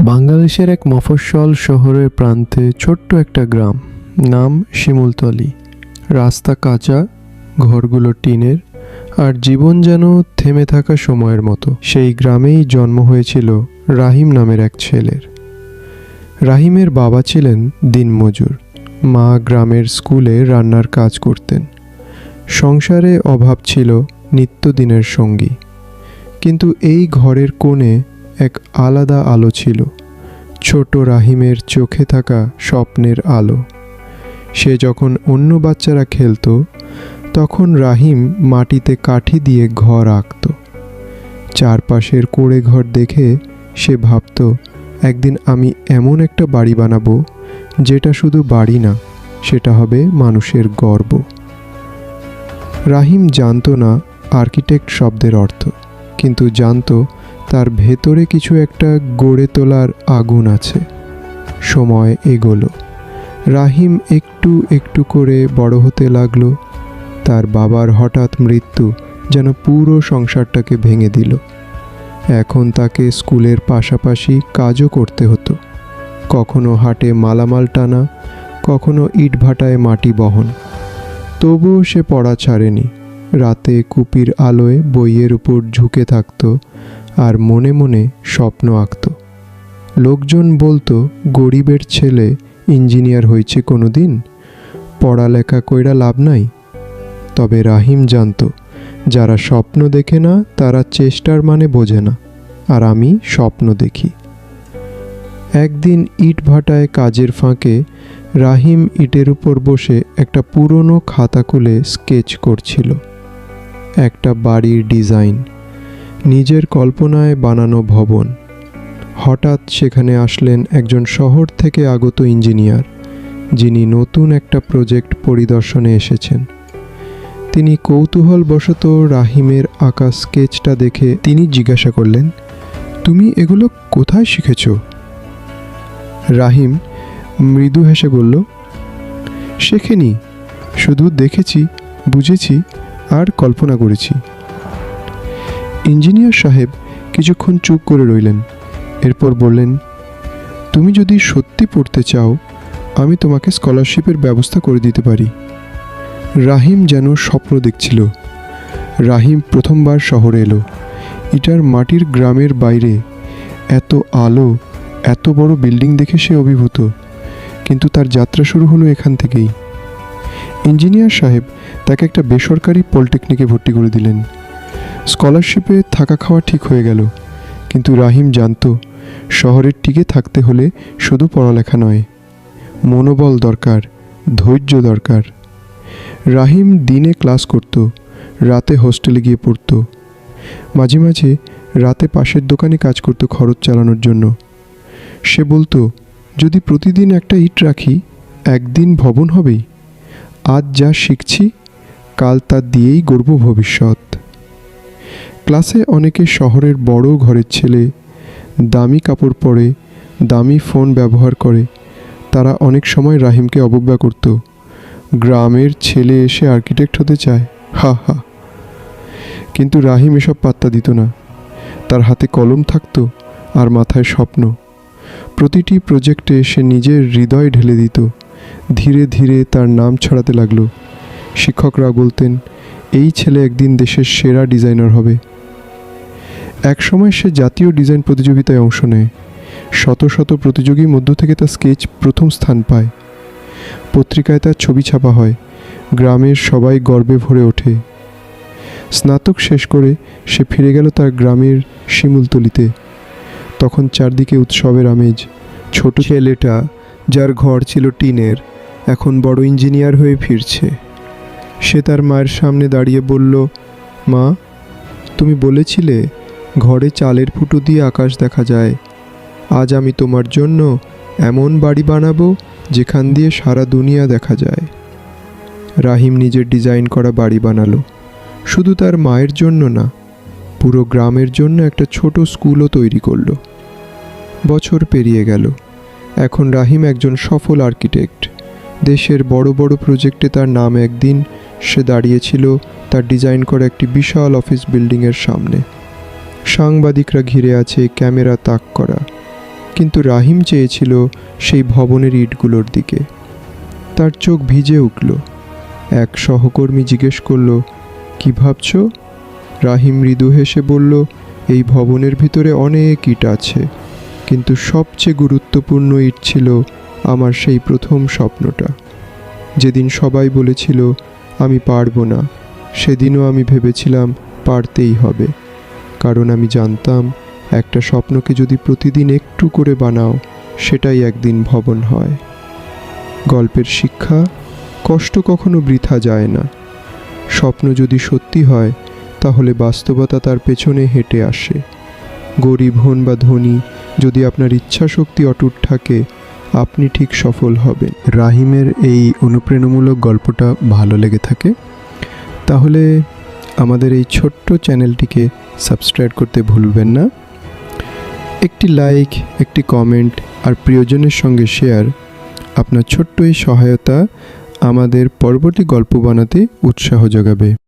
বাংলাদেশের এক মফস্বল শহরের প্রান্তে ছোট্ট একটা গ্রাম, নাম শিমুলতলি। রাস্তা কাঁচা, ঘরগুলো টিনের, আর জীবন যেন থেমে থাকা সময়ের মতো। সেই গ্রামেই জন্ম হয়েছিল রাহিম নামের এক ছেলের। রাহিমের বাবা ছিলেন দিনমজুর। মা গ্রামের স্কুলে রান্নার কাজ করতেন। সংসারে অভাব ছিল নিত্যদিনের সঙ্গী। কিন্তু এই ঘরের কোণে এক আলাদা আলো ছিল, ছোট রাহিমের চোখে থাকা স্বপ্নের আলো। সে যখন অন্য বাচ্চারা খেলতো, তখন রাহিম মাটিতে কাঠি দিয়ে ঘর আঁকত। চারপাশের কোড়ে ঘর দেখে সে ভাবত, একদিন আমি এমন একটা বাড়ি বানাবো, যেটা শুধু বাড়ি না, সেটা হবে মানুষের গর্ব। রাহিম জানতো না আর্কিটেক্ট শব্দের অর্থ, কিন্তু জানতো তার ভেতরে কিছু একটা গড়ে তোলার আগুন আছে। সময় এগোলো। রাহিম একটু একটু করে বড় হতে লাগল। তার বাবার হঠাৎ মৃত্যু যেন পুরো সংসারটাকে ভেঙে দিল। এখন তাকে স্কুলের পাশাপাশি কাজও করতে হতো। কখনো হাটে মালামাল টানা, কখনো ইটভাটায় মাটি বহন। তবুও সে পড়া ছাড়েনি। রাতে কুপির আলোয় বইয়ের উপর ঝুঁকে থাকতো আর মনে মনে স্বপ্ন আঁকত। লোকজন বলতো, গরিবের ছেলে ইঞ্জিনিয়ার হয়েছে কোনো দিন পড়ালেখা কইরা লাভ নাই। তবে রাহিম জানত, যারা স্বপ্ন দেখে না, তারা চেষ্টার মানে বোঝে না, আর আমি স্বপ্ন দেখি। একদিন ইট ভাটায় কাজের ফাঁকে রাহিম ইটের উপর বসে একটা পুরনো খাতা খুলে স্কেচ করছিল। একটা বাড়ির ডিজাইন। নিজের কল্পনায় বানানো ভবন। হঠাৎ সেখানে আসলেন একজন শহর থেকে আগত ইঞ্জিনিয়ার, যিনি নতুন একটা প্রজেক্ট পরিদর্শনে এসেছেন। তিনি কৌতূহলবশত রাহিমের আঁকা স্কেচটা দেখে তিনি জিজ্ঞাসা করলেন, তুমি এগুলো কোথায় শিখেছ? রাহিম মৃদু হেসে বলল, শেখেনি, শুধু দেখেছি, বুঝেছি আর কল্পনা করেছি। ইঞ্জিনিয়ার সাহেব কিছুক্ষণ চুপ করে রইলেন। এরপর বললেন, তুমি যদি সত্যি পড়তে চাও, আমি তোমাকে স্কলারশিপের ব্যবস্থা করে দিতে পারি। রাহিম যেন স্বপ্ন দেখছিল। রাহিম প্রথমবার শহরে এলো। ইটার মাটির গ্রামের বাইরে এত আলো, এত বড় বিল্ডিং দেখে সে অভিভূত। কিন্তু তার যাত্রা শুরু হলো এখান থেকেই। ইঞ্জিনিয়ার সাহেব তাকে একটা বেসরকারি পলিটেকনিকে ভর্তি করে দিলেন। স্কলারশিপে থাকা খাওয়া ঠিক হয়ে গেল। কিন্তু রাহিম জানত, শহরের টিকে থাকতে হলে শুধু পড়ালেখা নয়, মনোবল দরকার, ধৈর্য দরকার। রাহিম দিনে ক্লাস করত, রাতে হোস্টেলে গিয়ে পড়তো। মাঝে মাঝে রাতে পাশের দোকানে কাজ করতো খরচ চালানোর জন্য। সে বলতো, যদি প্রতিদিন একটা ইট রাখি, একদিন ভবন হবেই। আজ যা শিখছি, কাল তা দিয়েই গর্ব ভবিষ্যৎ। ক্লাসে অনেকে শহরের বড় ঘরের ছেলে, দামি কাপড় পরে, দামি ফোন ব্যবহার করে। তারা অনেক সময় রাহিমকে অবজ্ঞা করত। গ্রামের ছেলে এসে আর্কিটেক্ট হতে চায়। হা হা। কিন্তু রাহিম এসব পাত্তা দিত না। তার হাতে কলম থাকতো আর মাথায় স্বপ্ন। প্রতিটি প্রজেক্টে সে নিজের হৃদয় ঢেলে দিত। ধীরে ধীরে তার নাম ছড়াতে লাগল। শিক্ষকরা বলতেন, এই ছেলে একদিন দেশের সেরা ডিজাইনার হবে। একসময় সে জাতীয় ডিজাইন প্রতিযোগিতায় অংশ নেয়। শত শত প্রতিযোগীর মধ্য থেকে তার স্কেচ প্রথম স্থান পায়। পত্রিকায় তার ছবি ছাপা হয়। গ্রামের সবাই গর্বে ভরে ওঠে। স্নাতক শেষ করে সে ফিরে গেল তার গ্রামের শিমুলতলিতে। তখন চারদিকে উৎসবের আমেজ। ছোট ছেলেটা যার ঘর ছিল টিনের এখন বড় ইঞ্জিনিয়ার হয়ে ফিরছে। সে তার মায়ের সামনে দাঁড়িয়ে বলল মা তুমি বলেছিলে ঘরে চালের ফুটো দিয়ে আকাশ দেখা যায়। আজ আমি তোমার জন্য এমন বাড়ি বানাবো, যেখান দিয়ে সারা দুনিয়া দেখা যায়। রাহিম নিজের ডিজাইন করা বাড়ি বানালো। শুধু তার মায়ের জন্য না, পুরো গ্রামের জন্য একটা ছোট স্কুলও তৈরি করল। বছর পেরিয়ে গেল। এখন রাহিম একজন সফল আর্কিটেক্ট। দেশের বড় বড় প্রজেক্টে তার নাম একদিন, সে দাঁড়িয়েছিল তার ডিজাইন করা একটি বিশাল অফিস বিল্ডিংয়ের সামনে। সাংবাদিকরা ঘিরে আছে ক্যামেরা তাক করা। কিন্তু রাহিম চেয়েছিল সেই ভবনের ইটগুলোর দিকে। তার চোখ ভিজে উঠল। এক সহকর্মী জিজ্ঞেস করল, কি ভাবছ? রাহিম মৃদু হেসে বলল, এই ভবনের ভিতরে অনেক ইট আছে, কিন্তু সবচেয়ে গুরুত্বপূর্ণ ইট ছিল আমার সেই প্রথম স্বপ্নটা। যেদিন সবাই বলেছিল, আমি পারব না সেদিনও আমি ভেবেছিলাম পারতেই হবে। কারণ আমি জানতাম, একটা স্বপ্নকে যদি প্রতিদিন একটু করে বানাও, সেটাই একদিন ভবন হয়। গল্পের শিক্ষা, কষ্ট কখনো বৃথা যায় না। স্বপ্ন যদি সত্যি হয়, তাহলে বাস্তবতা তার পেছনে হেঁটে আসে। গরিব হন বা ধনী, যদি আপনার ইচ্ছা শক্তি অটুট থাকে, আপনি ঠিক সফল হবেন। রাহিমের এই অনুপ্রেরণামূলক গল্পটা ভালো লেগে থাকে। তাহলে আমাদের এই ছোট্ট চ্যানেলটিকে সাবস্ক্রাইব করতে ভুলবেন না। একটি লাইক, একটি কমেন্ট আর প্রিয়জনের সঙ্গে শেয়ার আপনার ছোট্ট এই সহায়তা আমাদের পরবর্তী গল্প বানাতে উৎসাহ যোগাবে।